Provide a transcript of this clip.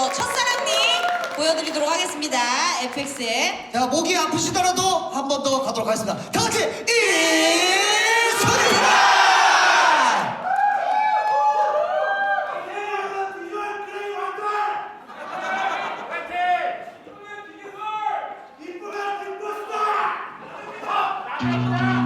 또 첫사랑님 보여드리도록 하겠습니다. FX의 자, 목이 아프시더라도 한 번 더 가도록 하겠습니다. 다 같이 일소리라! 이쁘다 이쁘다